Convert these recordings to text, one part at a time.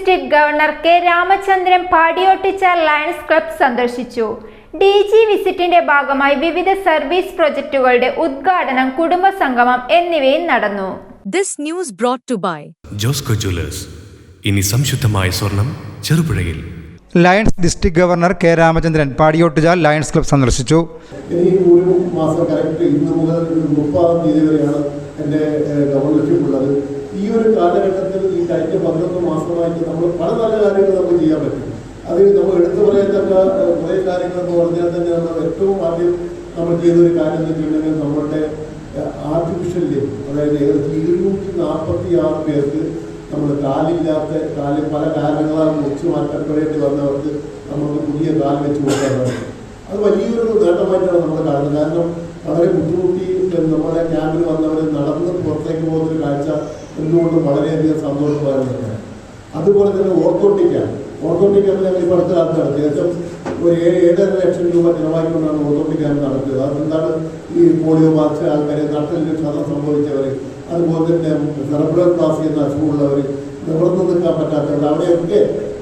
District governor K Ramachandran Padiyottuchal lions club സന്ദർശിച്ചു. D G വിസിറ്റിന്റെ ഭാഗമായി വിവിധ സർവീസ് പ്രൊജക്ടുകളുടെ ഉദ്ഘാടനം കുടുംബ സംഗമം എന്നിവയും നടന്നു. This news brought to by Josco jewellers ഇനി സംശുദ്ധമായ സ്വർണം ചെറുപുഴയിൽ. Lions district governor K Ramachandran Padiyottuchal lions club സന്ദർശിച്ചു. മാസം കറക്റ്റ് ഇന്ന് മുതൽ മുപ്പതാം തീയതി വരെയാണ് എന്റെ ഗവർണർഷിപ്പ് ഉള്ളത് ഈ ഒരു കാലഘട്ടത്തിൽ ഈ കഴിഞ്ഞ പതിനൊന്ന് മാസമായിട്ട് നമ്മൾ പല നല്ല കാര്യങ്ങൾ നമുക്ക് ചെയ്യാൻ പറ്റും. അത് നമ്മൾ എടുത്തു പറയത്തക്ക കുറെ കുറേ കാര്യങ്ങൾ എന്ന് പറഞ്ഞാൽ തന്നെ നമ്മൾ ഏറ്റവും ആദ്യം നമ്മൾ ചെയ്തൊരു കാര്യം എന്ന് വെച്ചിട്ടുണ്ടെങ്കിൽ നമ്മളുടെ ആർട്ടിഫിഷ്യൽ ലിം അതായത് ഏകദേശം ഇരുന്നൂറ്റി നാൽപ്പത്തി ആറ് പേർക്ക് നമ്മൾ കാലില്ലാത്ത കാലിൽ പല കാരണങ്ങളാൽ മുറിച്ചു മാറ്റപ്പെടേണ്ടി വന്നവർക്ക് നമുക്ക് പുതിയ കാൽ വെച്ച് കൊടുക്കാറുണ്ട് അത് വലിയൊരു നേട്ടമായിട്ടാണ് നമ്മൾ കാണുന്നത്. കാരണം വളരെ ബുദ്ധിമുട്ടി നമ്മുടെ ക്യാമ്പിൽ വന്നവർ നടന്ന് പുറത്തേക്ക് പോകുന്ന ഒരു കാഴ്ച എന്തുകൊണ്ടും വളരെയധികം സന്തോഷമായിരുന്നു അതുപോലെ തന്നെ ഓർത്തോട്ടിക്കാണ് ഓർത്തോട്ടിക് ക്യാമ്പ് ഞങ്ങൾ ഇപ്പോൾ കാലത്ത് നടത്തി ഏകദേശം ഒരു ഏഴ് ഏഴര ലക്ഷം രൂപ ചിലവാക്കിക്കൊണ്ടാണ് ഓർത്തോട്ടിക് ക്യാമ്പ് നടത്തിയത് അതെന്താണ്? ഈ പോളിയോ ബാധിച്ച ആൾക്കാരെ നട്ടലിന് ക്ഷതം സംഭവിച്ചവർ അതുപോലെ തന്നെ സെറബ്രൽ ക്ലാസ് ചെയ്യുന്ന അസുഖമുള്ളവർ നിവർന്നു നിൽക്കാൻ പറ്റാത്തവർ അവിടെയൊക്കെ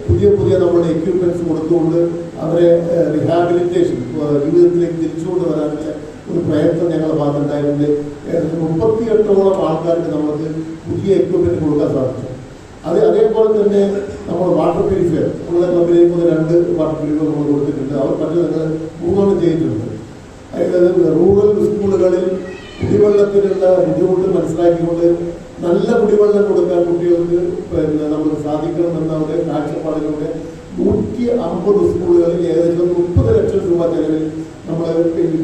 പുതിയ പുതിയ നമ്മുടെ എക്യുപ്മെന്റ്സ് കൊടുത്തുകൊണ്ട് അവരെ റിഹാബിലിറ്റേഷൻ ജീവിതത്തിലേക്ക് തിരിച്ചുകൊണ്ട് വരാനുള്ള ഒരു പ്രയത്നം ഞങ്ങളുടെ ഭാഗത്തുണ്ടായിട്ടുണ്ട്. ഏകദേശം മുപ്പത്തിയെട്ടോളം ആൾക്കാർക്ക് നമുക്ക് പുതിയ എക്യുപ്മെന്റ് കൊടുക്കാൻ സാധിച്ചു. അത് അതേപോലെ തന്നെ നമ്മൾ വാട്ടർ പ്യൂരിഫയർ നമ്മുടെ ക്ലബിലേക്ക് ഒന്ന് രണ്ട് വാട്ടർ പ്യൂരിഫയർ നമ്മൾ കൊടുത്തിട്ടുണ്ട്. അവർ മറ്റു നിങ്ങൾ മൂന്നെണ്ണം ചെയ്തിട്ടുണ്ട്. അതായത് റൂറൽ സ്കൂളുകളിൽ കുടിവെള്ളത്തിനുള്ള ബുദ്ധിമുട്ട് മനസ്സിലാക്കിക്കൊണ്ട് നല്ല കുടിവെള്ളം കൊടുക്കാൻ കുട്ടികൾക്ക് പിന്നെ നമുക്ക് സാധിക്കണമെന്ന ഒരു കാഴ്ചപ്പാടിലൂടെ നൂറ്റി അമ്പത് സ്കൂളുകളിൽ ഏകദേശം മുപ്പത് ലക്ഷം രൂപ ചെലവിൽ നമ്മൾ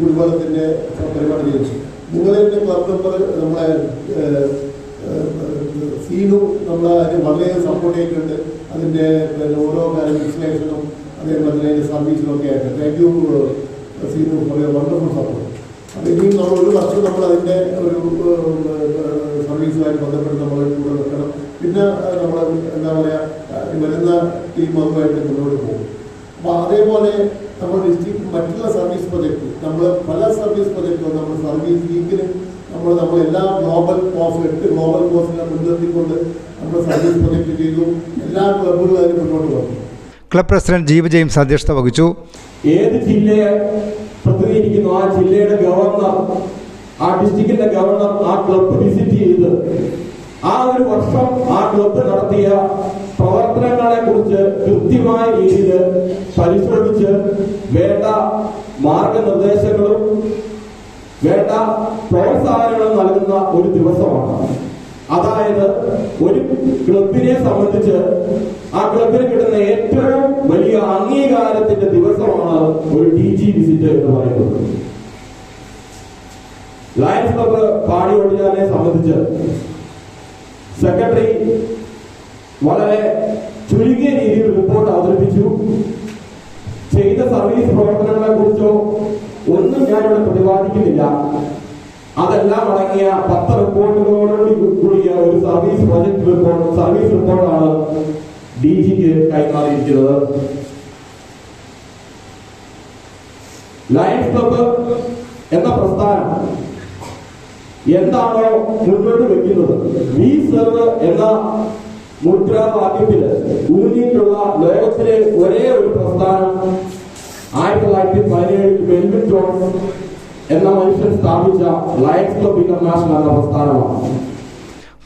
കുടിവെള്ളത്തിന്റെ പരിപാടി ചെയ്തു. നിങ്ങളെന്റെ ക്ലബ് മെമ്പർ നമ്മളെ സീനു നമ്മളെ അതിന് വളരെയധികം സപ്പോർട്ട് ചെയ്തിട്ടുണ്ട്. അതിന്റെ പിന്നെ ഓരോ കാര്യം വിശ്ലേഷണം അതേപോലെ തന്നെ അതിന്റെ സർവീസിലൊക്കെ ആയിട്ട് thank you Seenu for wonderful support ഇനിയും നമ്മൾ ഒരു വർഷം നമ്മൾ അതിന്റെ ഒരു സർവീസുമായിട്ട് ബന്ധപ്പെട്ട് നമ്മൾ കൂടെ വെക്കണം. പിന്നെ നമ്മൾ എന്താ പറയുക വരുന്ന ടീം അതുമായിട്ട് മുന്നോട്ട് പോകും. അപ്പോൾ അതേപോലെ നമ്മൾ ഡിസ്ട്രിക്ട് മറ്റുള്ള സർവീസ് പ്രൊജക്ട് നമ്മൾ പല സർവീസ് പ്രൊജക്റ്റും നമ്മൾ സർവീസ് വീക്കിൽ നമ്മൾ നമ്മൾ എല്ലാ ഗ്ലോബൽ കോസ് എട്ട് ഗ്ലോബൽ കോസിനെ മുൻനിർത്തിക്കൊണ്ട് നമ്മൾ സർവീസ് പ്രൊജക്ട് ചെയ്തു. എല്ലാ ക്ലബുകളും അതിന് മുന്നോട്ട് വന്നു. ക്ലബ് പ്രസിഡന്റ് ജീവ് ജെയിംസ് അധ്യക്ഷത വഹിച്ചു. ഏത് ജില്ലയെ പ്രതിനിധീകരിക്കുന്നു ആ ജില്ലയുടെ ഗവർണർ ആ ഡിസ്ട്രിക്റ്റിന്റെ ഗവർണർ ആ ക്ലബ്ബ് വിസിറ്റ് ചെയ്ത് ആ ഒരു വർഷം ആ ക്ലബ്ബ് നടത്തിയ പ്രവർത്തനങ്ങളെ കുറിച്ച് കൃത്യമായ രീതിയിൽ പരിശോധിച്ച് വേണ്ട മാർഗനിർദ്ദേശങ്ങളും വേണ്ട പ്രോത്സാഹനങ്ങളും നൽകുന്ന ഒരു ദിവസമാണ്. അതായത് ഒരു ക്ലബിനെ സംബന്ധിച്ച് ആ ക്ലബിന് കിട്ടുന്ന ഏറ്റവും വലിയ അംഗീകാരത്തിന്റെ ദിവസമാണ് ഒരു ടീച്ചിങ് വിസിറ്റ് എന്ന് പറയുന്നത്. ലയൺസ് ക്ലബ് പാടി ഒടിയാനെ സംബന്ധിച്ച് സെക്രട്ടറി വളരെ ചുരുങ്ങിയ രീതിയിൽ റിപ്പോർട്ട് അവതരിപ്പിച്ചു. ചെയ്ത സർവീസ് പ്രവർത്തനങ്ങളെ കുറിച്ചോ ഒന്നും ഞാനിവിടെ പ്രതിപാദിക്കുന്നില്ല. അതെല്ലാം അടങ്ങിയ പത്ത് റിപ്പോർട്ടുകളോടുകൂടി കൂടിയ ഒരു സർവീസ് പ്രൊജക്ട് റിപ്പോർട്ട് സർവീസ് റിപ്പോർട്ടാണ് ഡി ജിക്ക് കൈമാറിയിരിക്കുന്നത്. ലയൺസ് ക്ലബ്ബ് എന്ന പ്രസ്ഥാനം എന്താണോ മുന്നോട്ട് വെക്കുന്നത്? വി സെർവ് എന്ന മുദ്രാവാക്യത്തിൽ ഊന്നിയിട്ടുള്ള ലോകത്തിലെ ഒരേ ഒരു പ്രസ്ഥാനം ആയിരത്തി തൊള്ളായിരത്തി പതിനേഴിൽ ജോൺസ് എന്ന മനുഷ്യൻ സ്ഥാപിച്ച ലയൺസ് ക്ലബ് ഇന്റർനാഷണൽ എന്ന പ്രസ്ഥാനമാണ്.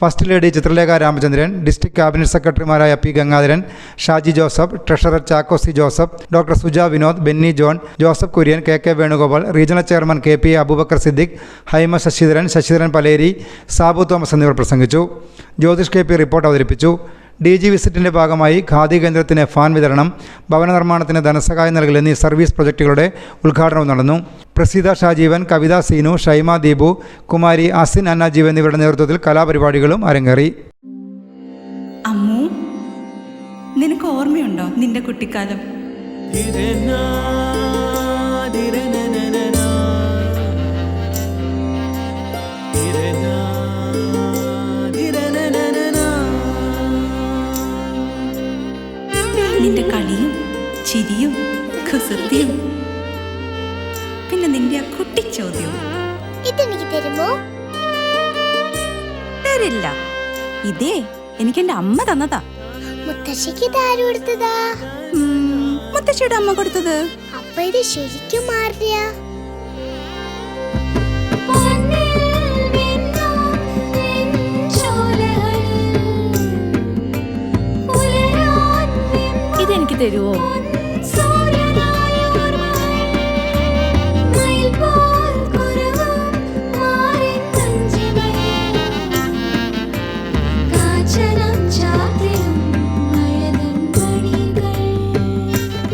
First lady Chitralekha Ramachandran district cabinet സെക്രട്ടറിമാരായ P Gangadharan Shaji Joseph treasurer Chacko C Joseph doctor Suja Vinod Benny John Joseph Kurian K K Venugopal regional chairman K P Aboobacker Siddique Haima Sasidharan Sasidharan Paleri Sabu Thomas എന്നിവർ പ്രസംഗിച്ചു. Jyothish K P report അവതരിപ്പിച്ചു. D G വിസിറ്റിന്റെ ഭാഗമായി ഖാദി കേന്ദ്രത്തിന് fan വിതരണം ഭവന നിർമ്മാണത്തിന് ധനസഹായം നൽകൽ എന്നീ സർവീസ് പ്രൊജക്ടുകളുടെ ഉദ്ഘാടനവും നടന്നു. പ്രസീത ഷാജീവൻ കവിത സീനു ഷൈമ ദീപു കുമാരി അസിൻ അന്നാജീവ് എന്നിവരുടെ നേതൃത്വത്തിൽ കലാപരിപാടികളും അരങ്ങേറി. അമ്മു നിനക്ക് ഓർമ്മയുണ്ടോ നിന്റെ കുട്ടിക്കാലം? നിന്റെ കളിയും ചിരിയും കുസൃതിയും പിന്നെ നിന്റെ ആ ഇതെനിക്ക് തരുമോ? തരില്ല. ഇതേ എനിക്ക് എന്റെ അമ്മ തന്നതാ. മുത്തശ്ശിക്ക് കൊടുത്തതാ? ഉം, മുത്തശ്ശിയുടെ അമ്മ കൊടുത്തത്. അപ്പൊ ഇത് ശരിക്കും മാറിയ. ഇതെനിക്ക് തരുമോ